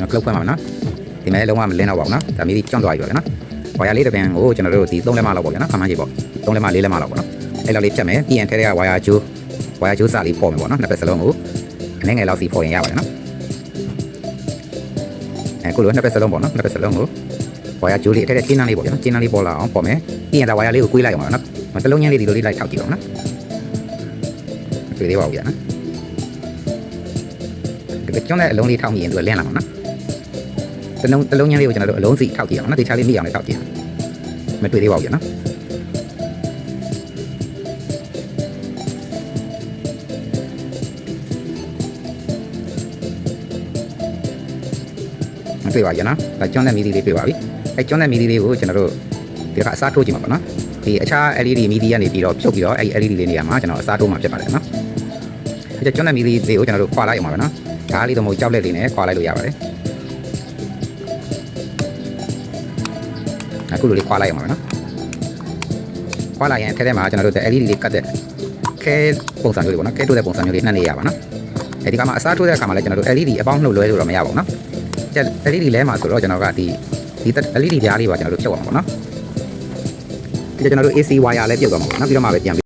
လောက်ခွင့်ပါမယ်နော်ဒီမဲ့လုံးဝမလင်းတော့ပါဘူးနော်ဒါမီဒီကျွန့်သွားပြီပါနော်ဝါယာလေးတစ်ပင်ကိုကျွန်တော်တို့ဒီ3လက်မလောက်ပေါ့ဗျာနော်ခမန်းကြီးပေါ့3လက်မ4လက်မလောက်ပေါ့နော်အဲ့လောက်လေးဖြတ်မယ်ပြီးရင်ထဲထဲကဝါယာဂျိုးဝါယာဂျိုးစာလေးပေါ်မယ်ပေါ့နော်နှစ်ဖက်စလုံးကိုအနေငယ်လောက်စီပေါ်ရင်ရပါတယ်နော်အခုလိုနှစ်ဖက်စလုံးပေါ့နော်နှစ်ဖက်စလုံးကိုဝါယာဂျိုးလေးထဲထဲကျင်းနှန်းလေးပေါ့ဗျာနော်ကျင်းနှန်းလေးပေါ်လာအောင်ပေါ်မယ်ပြီးရင်ဒါဝါယာလေးကိုကွေးလိုက်အောင်ပါနော်တစ်လုံးချင်းလေးဒီလိုလေးလိုက်ထောက်ကြည့်ပါဦးနော်တွေ့သေးပါဦးဗျာနော်ဒီ ကျွန်းတဲ့အလုံးလေးထောက်မိရင်သူကလင်းလာမှာနော်တလုံးတလုံးချင်းလေးကိုကျွန်တော်တို့အလုံးစီထောက်ကြည့်အောင်နော်တေချာလေးမိအောင်လည်းထောက်ကြည့်မတွေ့သေးပါဘူးကြနော်မတွေ့ပါဘူးကြနော်ဒါကျွန်းတဲ့မီဒီလေးတွေ့ပါပြီအဲကျွန်းတဲ့မီဒီလေးကိုကျွန်တော်တို့ဒီကအစားထိုးကြည့်မှာပေါ့နော်ဒီအခြား LED မီဒီကနေပြီးတော့ဖြုတ်ပြီးတော့အဲဒီ LED လေးနေရာမှာကျွန်တော်အစားထိုးမှာဖြစ်ပါတယ်နော် အဲကျွန်းတဲ့မီဒီလေးကိုကျွန်တော်တို့ခွာလိုက်အောင်ပါပဲနော်ဓာတ်လေးတော့မဟုတ်ကြောက်လက်လေးနဲ့ခွာလိုက်လို့ရပါတယ်အခုလိုလေးခွာလိုက်အောင်ပါနော်ခွာလိုက်ရင်ထဲထဲမှာကျွန်တော်တို့ LED လေးကတ်တဲ့ခဲပုံစံမျိုးလေးပေါ့နော်ခဲတိုးတဲ့ပုံစံမျိုးလေးနှံ့နေရပါနော်အဲဒီကမှာအစားထိုးတဲ့အခါမှာလည်းကျွန်တော်တို့ LED အပေါင်းနှုတ်လွဲလို့တော့မရပါဘူးနော်ကျ LED လဲမှာဆိုတော့ကျွန်တော်ကဒီဒီ LED ကြားလေးပါကျွန်တော်တို့ဖြုတ်အောင်ပါနော်ဒီကျွန်တော်တို့ AC wire လည်းပြုတ်သွားမှာပေါ့နော်ပြီးတော့မှပဲပြန်